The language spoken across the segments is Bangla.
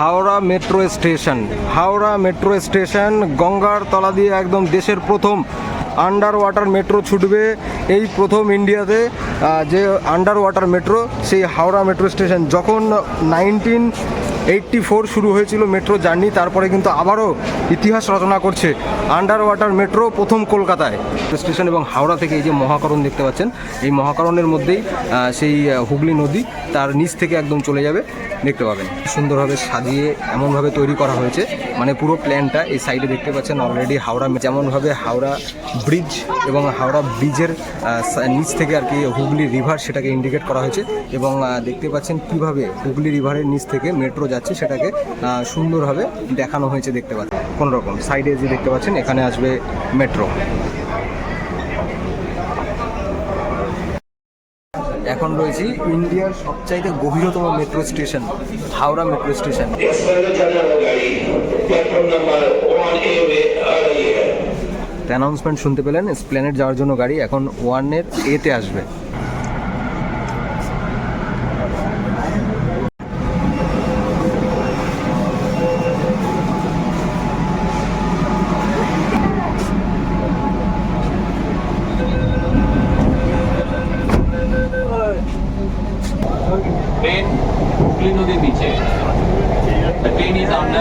Howrah metro station. Howrah metro station, গঙ্গার তলা দিয়ে একদম দেশের প্রথম আন্ডার ওয়াটার মেট্রো ছুটবে এই প্রথম ইন্ডিয়াতে। যে আন্ডার ওয়াটার মেট্রো, সেই হাওড়া মেট্রো স্টেশন, যখন নাইনটিন এইটটি ফোর শুরু হয়েছিল মেট্রো জার্নি, তারপরে কিন্তু আবারও ইতিহাস রচনা করছে আন্ডার ওয়াটার মেট্রো প্রথম কলকাতায়। স্টেশন এবং হাওড়া থেকে এই যে মহাকরণ দেখতে পাচ্ছেন, এই মহাকরণের মধ্যেই সেই হুগলি নদী তার নিচ থেকে একদম চলে যাবে, দেখতে পাবেন। সুন্দরভাবে সাজিয়ে এমনভাবে তৈরি করা হয়েছে মানে পুরো প্ল্যানটা এই সাইডে দেখতে পাচ্ছেন অলরেডি হাওড়া, যেমনভাবে হাওড়া ব্রিজ এবং হাওড়া ব্রিজের নিচ থেকে আর কি হুগলি রিভার সেটাকে ইন্ডিকেট করা হয়েছে এবং দেখতে পাচ্ছেন কীভাবে হুগলি রিভারের নিচ থেকে মেট্রো যাচ্ছে। যাচ্ছে সেটাকে সুন্দরভাবে দেখানো হয়েছে দেখতে পাচ্ছেন কোনো রকম সাইডে যে দেখতে পাচ্ছেন, এখানে আসবে মেট্রো। এখন রয়েছি ইন্ডিয়ার সবচাইতে গভীরতম metro station, Howrah metro station. Announcement শুনতে পেলেন স্প্লেনেট যাওয়ার জন্য গাড়ি এখন ওয়ানের এতে আসবে। train Brooklyn to the beach. The train is on the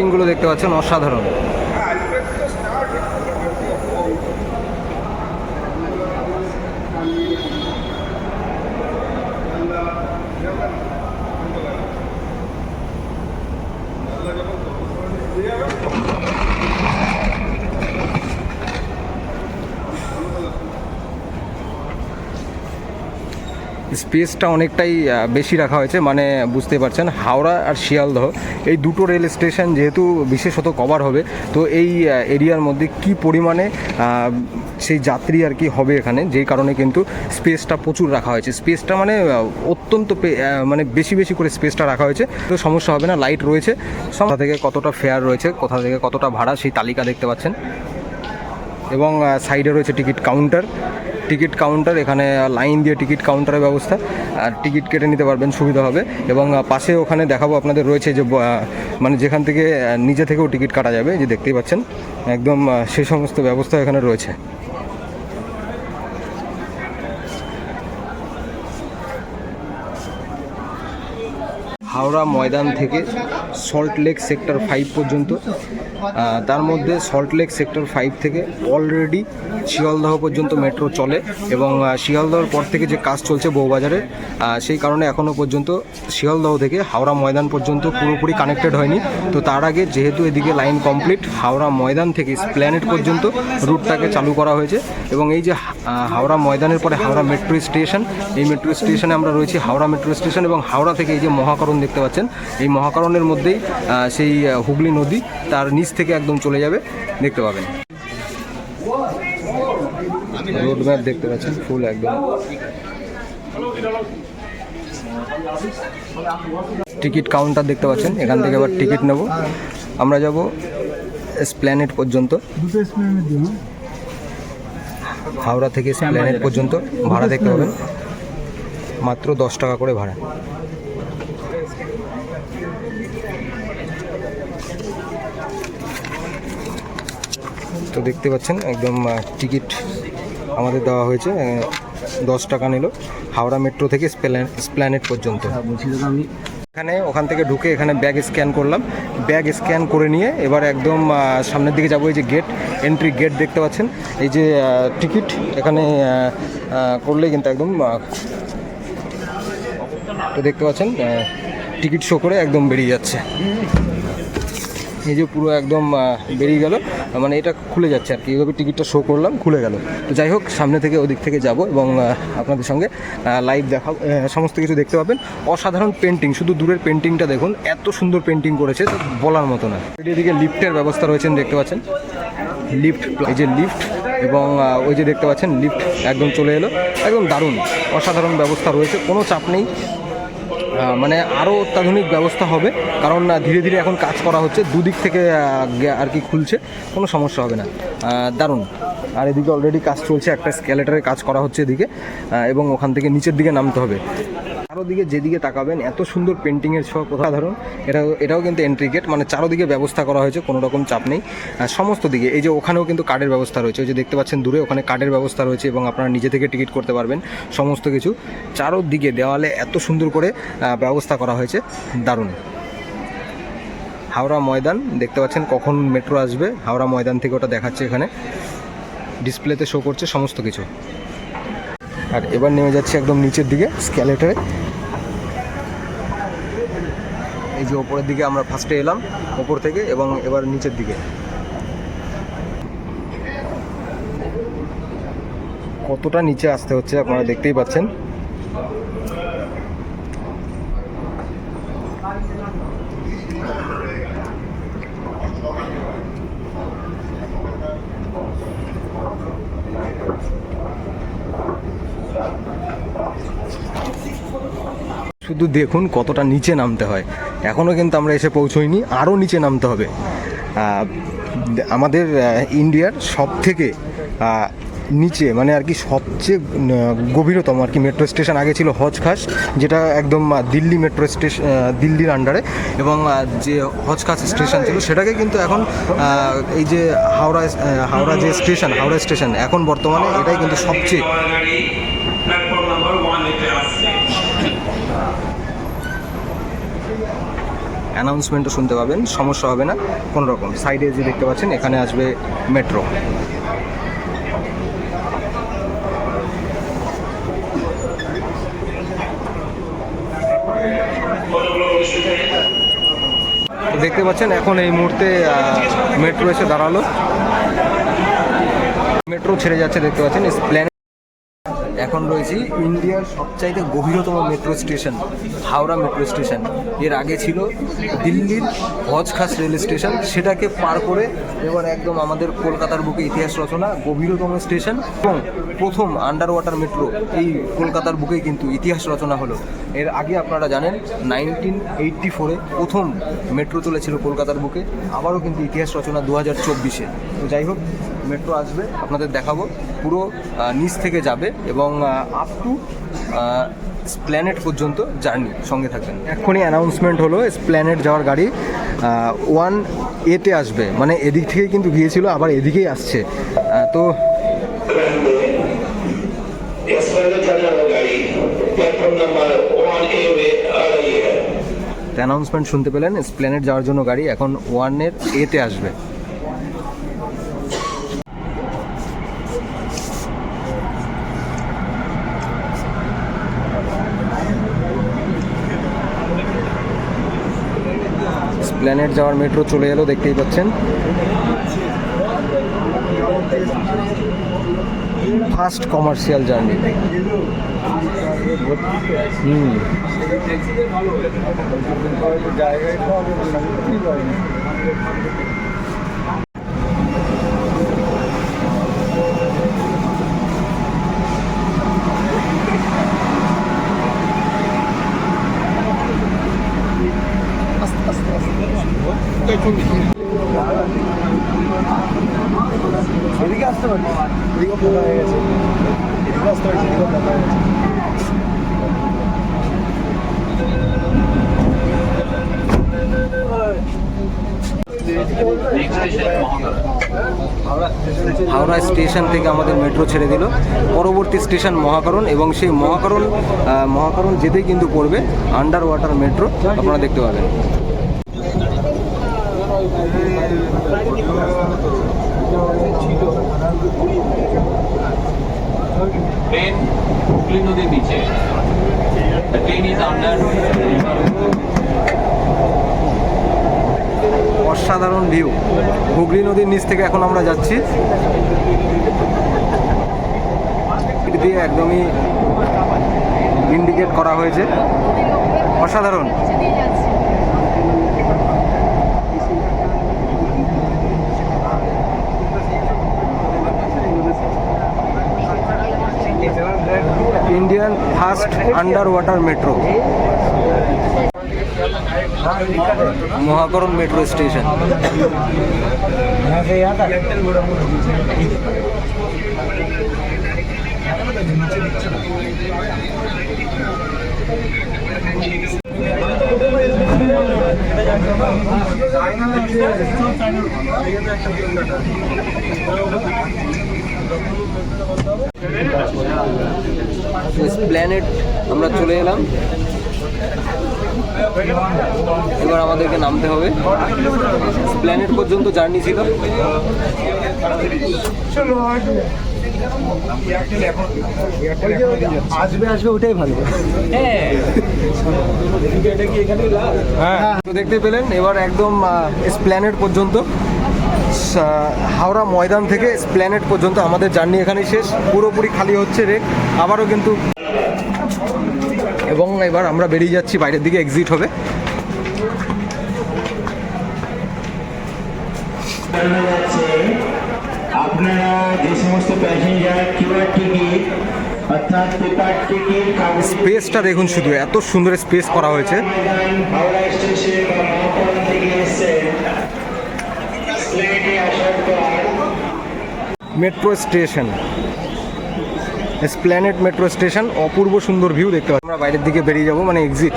পেন্টিংগুলো দেখতে পাচ্ছেন অসাধারণ। স্পেসটা অনেকটাই বেশি রাখা হয়েছে মানে বুঝতে পারছেন, হাওড়া আর শিয়ালদহ, এই দুটো রেল স্টেশন যেহেতু বিশেষত কভার হবে, তো এই এরিয়ার মধ্যে কি পরিমাণে সেই যাত্রী আর কি হবে এখানে, যেই কারণে কিন্তু স্পেসটা প্রচুর রাখা হয়েছে। স্পেসটা মানে অত্যন্ত মানে বেশি বেশি করে স্পেসটা রাখা হয়েছে, তো সমস্যা হবে না লাইট রয়েছে, কোথা থেকে কতটা ফেয়ার রয়েছে, কোথা থেকে কতটা ভাড়া, সেই তালিকা দেখতে পাচ্ছেন, এবং সাইডে রয়েছে টিকিট কাউন্টার টিকিট কাউন্টার, এখানে লাইন দিয়ে টিকিট কাউন্টারের ব্যবস্থা, আর টিকিট কেটে নিতে পারবেন, সুবিধা হবে। এবং পাশে ওখানে দেখাবো আপনাদের, রয়েছে যে মানে যেখান থেকে নিজে থেকেও টিকিট কাটা যাবে যে দেখতেই পাচ্ছেন, একদম সেই সমস্ত ব্যবস্থা এখানে রয়েছে। হাওড়া ময়দান থেকে সল্ট লেক সেক্টর ফাইভ পর্যন্ত। তার মধ্যে সল্ট লেক সেক্টর ফাইভ থেকে অলরেডি শিয়ালদহ পর্যন্ত মেট্রো চলে এবং শিয়ালদহর পর থেকে যে কাজ চলছে বউবাজারে সেই কারণে এখনও পর্যন্ত শিয়ালদহ থেকে হাওড়া ময়দান পর্যন্ত পুরোপুরি কানেক্টেড হয়নি। তো তার আগে যেহেতু এদিকে লাইন কমপ্লিট হাওড়া ময়দান থেকে প্ল্যানেট পর্যন্ত রুটটাকে চালু করা হয়েছে এবং এই যে হাওড়া ময়দানের পরে হাওড়া মেট্রো স্টেশন এই মেট্রো স্টেশনে আমরা রয়েছি হাওড়া মেট্রো স্টেশন এবং হাওড়া থেকে এই যে মহাকরণ দেখতে পাচ্ছেন, এই মহাকরণের মধ্যেই সেই হুগলি নদী তার নিচ থেকে একদম চলে যাবে, দেখতে পাবেন। রোড ম্যাপ দেখতে পাচ্ছেন, ফুল একদম। টিকিট কাউন্টার দেখতে পাচ্ছেন, এখান থেকে আবার টিকিট নেব। আমরা যাব স্প্ল্যানেট পর্যন্ত। হাওড়া থেকে স্প্ল্যানেট পর্যন্ত, ভাড়া দেখতে পাবেন। মাত্র দশ টাকা করে ভাড়া। তো দেখতে পাচ্ছেন একদম টিকিট আমাদের দেওয়া হয়েছে দশ টাকা নিল হাওড়া মেট্রো থেকে স্প্ল্যান- স্প্ল্যানেট পর্যন্ত। এখানে ওখান থেকে ঢুকে এখানে ব্যাগ স্ক্যান করলাম। ব্যাগ স্ক্যান করে নিয়ে এবার একদম সামনের দিকে যাব এই যে গেট এন্ট্রি গেট দেখতে পাচ্ছেন। এই যে টিকিট এখানে করলে কিন্তু একদম তো দেখতে পাচ্ছেন টিকিট শো করে একদম বেরিয়ে যাচ্ছে। এই যে পুরো একদম বেরিয়ে গেল। মানে এটা খুলে যাচ্ছে আর কি। এইভাবে টিকিটটা শো করলাম, খুলে গেল। তো যাই হোক, সামনে থেকে ওদিক থেকে যাব এবং আপনাদের সঙ্গে লাইভ দেখা সমস্ত কিছু দেখতে পাবেন। অসাধারণ পেন্টিং শুধু দূরের পেন্টিংটা দেখুন, এত সুন্দর পেন্টিং করেছে বলার মতো না। এদিকে লিফটের ব্যবস্থা রয়েছেন, দেখতে পাচ্ছেন। লিফট এই যে লিফট এবং ওই যে দেখতে পাচ্ছেন লিফট একদম চলে এলো। একদম দারুণ, অসাধারণ ব্যবস্থা রয়েছে, কোনো চাপ নেই। মানে আরও অত্যাধুনিক ব্যবস্থা হবে। কারণ ধীরে ধীরে এখন কাজ করা হচ্ছে, দুদিক থেকে আর কি খুলছে, কোনো সমস্যা হবে না। দারুণ। আর এদিকে অলরেডি কাজ চলছে, একটা স্কেলেটারের কাজ করা হচ্ছে এদিকে এবং ওখান থেকে নিচের দিকে নামতে হবে। চারোদিকে যেদিকে তাকাবেন, এত সুন্দর পেন্টিংয়ের সব ধরুন এটাও এটাও কিন্তু এন্ট্রি গেট মানে চারোদিকে ব্যবস্থা করা হয়েছে, কোনো রকম চাপ নেই। সমস্ত দিকে, এই যে ওখানেও কিন্তু কার্ডের ব্যবস্থা রয়েছে, ওই যে দেখতে পাচ্ছেন দূরে ওখানে কার্ডের ব্যবস্থা রয়েছে এবং আপনারা নিজে থেকে টিকিট করতে পারবেন, সমস্ত কিছু। চারোদিকে দেওয়ালে এত সুন্দর করে ব্যবস্থা করা হয়েছে, দারুণ। হাওড়া ময়দান, দেখতে পাচ্ছেন কখন মেট্রো আসবে, হাওড়া ময়দান থেকে ওটা দেখাচ্ছে এখানে। ডিসপ্লেতে শো করছে সমস্ত কিছু। আর এবার নেমে যাচ্ছে একদম নিচের দিকে স্ক্যালেটারে এই যে ওপরের দিকে আমরা ফার্স্টে এলাম ওপর থেকে এবং এবার নিচের দিকে। কতটা নিচে আসতে হচ্ছে আপনারা দেখতেই পাচ্ছেন। শুধু দেখুন কতটা নিচে নামতে হয়। এখনও কিন্তু আমরা এসে পৌঁছইনি আরও নিচে নামতে হবে। আমাদের ইন্ডিয়ার সব থেকে নিচে মানে আর কি সবচেয়ে গভীরতম আর কি মেট্রো স্টেশন আগে ছিল হজখাস, যেটা একদম দিল্লি মেট্রো স্টেশন দিল্লির আন্ডারে এবং যে হজখাস স্টেশন ছিল, সেটাকে কিন্তু এখন এই যে হাওড়া হাওড়া যে স্টেশন, হাওড়া স্টেশন, এখন বর্তমানে এটাই কিন্তু সবচেয়ে গাড়ি প্ল্যাটফর্ম নাম্বার ওয়ান এতে আসছে অ্যানাউন্সমেন্টও শুনতে পাবেন, সমস্যা হবে না, কোনো রকম। সাইডে যে দেখতে পাচ্ছেন, এখানে আসবে মেট্রো দেখতে পাচ্ছেন, এখন এই মুহূর্তে মেট্রো এসে দাঁড়াল। মেট্রো ছেড়ে যাচ্ছে, দেখতে পাচ্ছেন প্ল্যান এখন রয়েছি ইন্ডিয়ার সবচাইতে গভীরতম মেট্রো স্টেশন হাওড়া মেট্রো স্টেশনের আগে ছিল দিল্লির হজখাস রেল স্টেশন সেটাকে পার করে এবার একদম আমাদের কলকাতার বুকে ইতিহাস রচনা, গভীরতম স্টেশন এবং প্রথম আন্ডার ওয়াটার মেট্রো এই কলকাতার বুকেই কিন্তু ইতিহাস রচনা হলো। এর আগে আপনারা জানেন নাইনটিন এইটটি ফোরে প্রথম মেট্রো চলেছিল কলকাতার বুকে, আবারও কিন্তু ইতিহাস রচনা দু হাজার চব্বিশে। তো যাই হোক মেট্রো আসবে, আপনাদের দেখাবো। পুরো নিচ থেকে যাবে এবং আপ টু স্প্ল্যানেট পর্যন্ত জার্নি সঙ্গে থাকবেন। এক্ষুনি অ্যানাউন্সমেন্ট হলো স্প্ল্যানেট যাওয়ার গাড়ি ওয়ান এতে আসবে। মানে এদিক থেকে কিন্তু গিয়েছিল, আবার এদিকেই আসছে। তো অ্যানাউন্সমেন্ট শুনতে পেলেন স্প্ল্যানেট যাওয়ার জন্য গাড়ি এখন ওয়ানের এতে আসবে। প্ল্যানেট যাওয়ার মেট্রো চলে এলো দেখতেই পাচ্ছেন। ফার্স্ট কমার্শিয়াল জার্নি হুম আসতে পারি এদিকে ফাঁকা হয়ে গেছে এদিকে আসতে পারি এদিকে ফাঁকা হয়ে গেছে next station Mahakal Howrah station থেকে আমাদের মেট্রো ছেড়ে দিল। পরবর্তী স্টেশন মহাকরণ এবং সেই মহাকরণ মহাকরণ যেতেই কিন্তু পড়বে আন্ডার ওয়াটার মেট্রো। আপনারা দেখতে পাবেন। ট্রেন হুগলি নদীর নিচে। Train is under অসাধারণ ভিউ হুগলি নদীর নিচ থেকে এখন আমরা যাচ্ছি। দিয়ে একদমই ইন্ডিকেট করা হয়েছে। অসাধারণ। Indian first under water metro Mahakaran metro station Esplanade আমরা চলে এলাম এবার আমাদেরকে নামতে হবে। প্ল্যানেট পর্যন্ত জার্নি ছিল। আসবে আসবে ওটাই ভালো। তো দেখতে পেলেন এবার একদম স্প্ল্যানেট পর্যন্ত। হাওড়া ময়দান থেকে স্প্ল্যানেট পর্যন্ত আমাদের জার্নি এখানে শেষ। পুরোপুরি খালি হচ্ছে রেক আবারও কিন্তু এবার আমরা বেরিয়ে যাচ্ছি বাইরের দিকে এক্সিট হবে। আপনারা যে সমস্ত প্যাসেঞ্জার কিউআর টিকিট অর্থাৎ পেপার টিকিট স্পেসটা দেখুন শুধু এত সুন্দর স্পেস করা হয়েছে। হাওড়া স্টেশন বা মহাকরণ থেকে এসছেন। প্লেনে আসার পর metro station Esplanade metro station অপূর্ব সুন্দর ভিউ দেখতে পাচ্ছি। আমরা বাইরের দিকে বেরিয়ে যাব মানে এক্সিট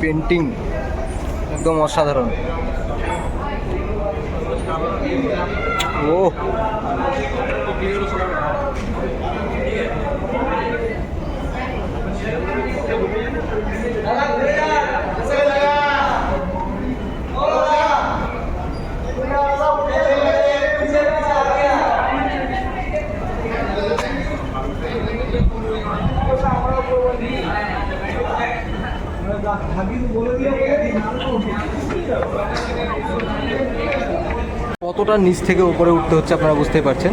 পেন্টিং একদম অসাধারণ। ও কতটা নিচ থেকে উপরে উঠতে হচ্ছে আপনারা বুঝতেই পারছেন।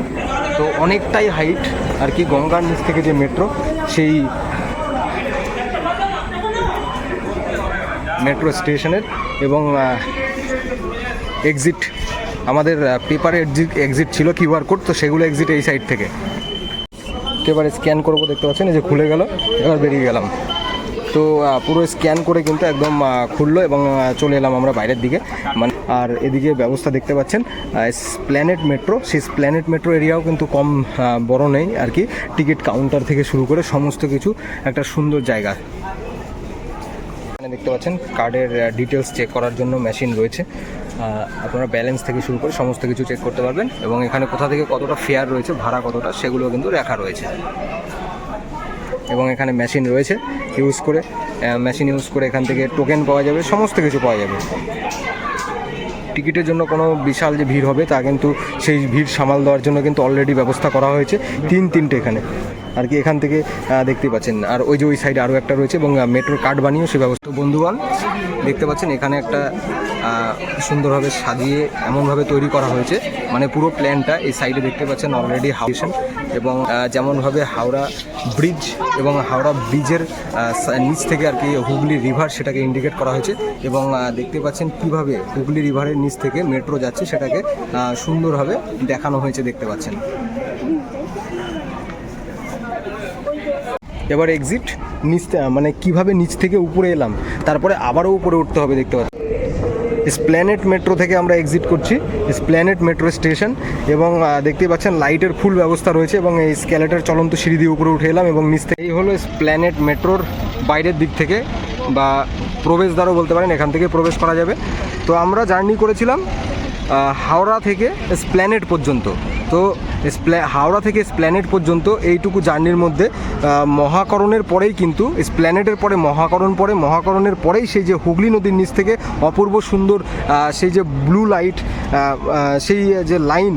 তো অনেকটাই হাইট আর কি গঙ্গার নিচ থেকে যে মেট্রো সেই মেট্রো স্টেশনের এবং এক্সিট আমাদের পেপারে এক্সিট ছিল কিউআর কোড তো সেগুলো এক্সিট এই সাইড থেকে। এবারে স্ক্যান করব, দেখতে পাচ্ছেন? এই যে খুলে গেল, এবার বেরিয়ে গেলাম। তো পুরো স্ক্যান করে কিন্তু একদম খুললো এবং চলে এলাম আমরা বাইরের দিকে। মানে আর এদিকে ব্যবস্থা দেখতে পাচ্ছেন প্ল্যানেট মেট্রো সেই প্ল্যানেট মেট্রো এরিয়াও কিন্তু কম বড় নেই আর কি। টিকিট কাউন্টার থেকে শুরু করে সমস্ত কিছু একটা সুন্দর জায়গা। এখানে দেখতে পাচ্ছেন কার্ডের ডিটেলস চেক করার জন্য মেশিন রয়েছে। আপনারা ব্যালেন্স থেকে শুরু করে সমস্ত কিছু চেক করতে পারবেন এবং এখানে কোথা থেকে কতটা ফেয়ার রয়েছে, ভাড়া কতটা সেগুলো কিন্তু লেখা রয়েছে। এবং এখানে মেশিন রয়েছে। ইউজ করে মেশিন ইউজ করে এখান থেকে টোকেন পাওয়া যাবে, সমস্ত কিছু পাওয়া যাবে। টিকিটের জন্য কোনো বিশাল যে ভিড় হবে, তা কিন্তু সেই ভিড় সামাল দেওয়ার জন্য কিন্তু অলরেডি ব্যবস্থা করা হয়েছে, তিন তিনটে এখানে। আর কি এখান থেকে দেখতে পাচ্ছেন। আর ওই যে ওই সাইডে আরও একটা রয়েছে, এবং মেট্রোর কার্ড বানিয়েও সে ব্যবস্থা বন্ধুবান দেখতে পাচ্ছেন এখানে একটা সুন্দরভাবে সাজিয়ে এমনভাবে তৈরি করা হয়েছে। মানে পুরো প্ল্যানটা এই সাইডে দেখতে পাচ্ছেন অলরেডি হাউসেন এবং যেমনভাবে হাওড়া ব্রিজ এবং হাওড়া ব্রিজের নিচ থেকে আর কি হুগলি রিভার সেটাকে ইন্ডিকেট করা হয়েছে এবং দেখতে পাচ্ছেন কীভাবে হুগলি রিভারের নিচ থেকে মেট্রো যাচ্ছে সেটাকে সুন্দরভাবে দেখানো হয়েছে দেখতে পাচ্ছেন। এবার এক্সিট নিচ মানে কীভাবে নিচ থেকে উপরে এলাম, তারপরে আবারও উপরে উঠতে হবে দেখতে পাচ্ছি স্প্ল্যানেট মেট্রো থেকে আমরা এক্সিট করছি। স্প্ল্যানেট মেট্রো স্টেশন এবং দেখতেই পাচ্ছেন লাইটের ফুল ব্যবস্থা রয়েছে এবং এই স্ক্যালেটার চলন্ত সিঁড়ি দিয়ে উপরে উঠে এলাম এবং নিচ থেকে এই হলো স্প্ল্যানেট মেট্রোর বাইরের দিক থেকে বা প্রবেশদ্বারও বলতে পারেন, এখান থেকে প্রবেশ করা যাবে। তো আমরা জার্নি করেছিলাম হাওড়া থেকে স্প্ল্যানেট পর্যন্ত। তো হাওড়া থেকে স্প্ল্যানেট পর্যন্ত এইটুকু জার্নির মধ্যে মহাকরণের পরেই কিন্তু, স্প্ল্যানেটের পরে, মহাকরণ পরে, মহাকরণের পরেই সেই যে হুগলি নদীর নিচ থেকে অপূর্ব সুন্দর সেই যে ব্লু লাইট সেই যে লাইন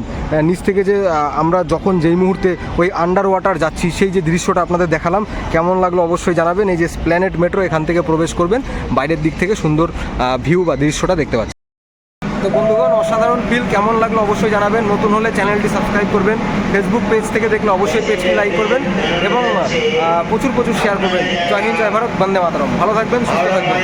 নিচ থেকে যে আমরা যখন যেই মুহূর্তে ওই আন্ডার ওয়াটার যাচ্ছি, সেই যে দৃশ্যটা আপনাদের দেখালাম, কেমন লাগল অবশ্যই জানাবেন। এই যে স্প্ল্যানেট মেট্রো এখান থেকে প্রবেশ করবেন, বাইরের দিক থেকে সুন্দর ভিউ বা দৃশ্যটা দেখতে পাচ্ছেন। তো বন্ধুগণ, অসাধারণ ফিল কেমন লাগল অবশ্যই জানাবেন। নতুন হলে চ্যানেলটি সাবস্ক্রাইব করবেন। ফেসবুক পেজ থেকে দেখলে অবশ্যই পেজটি লাইক করবেন এবং প্রচুর প্রচুর শেয়ার করবেন। জয় হিন্দ, জয় ভারত, বন্দে মাতারম। ভালো থাকবেন, সুস্থ থাকবেন।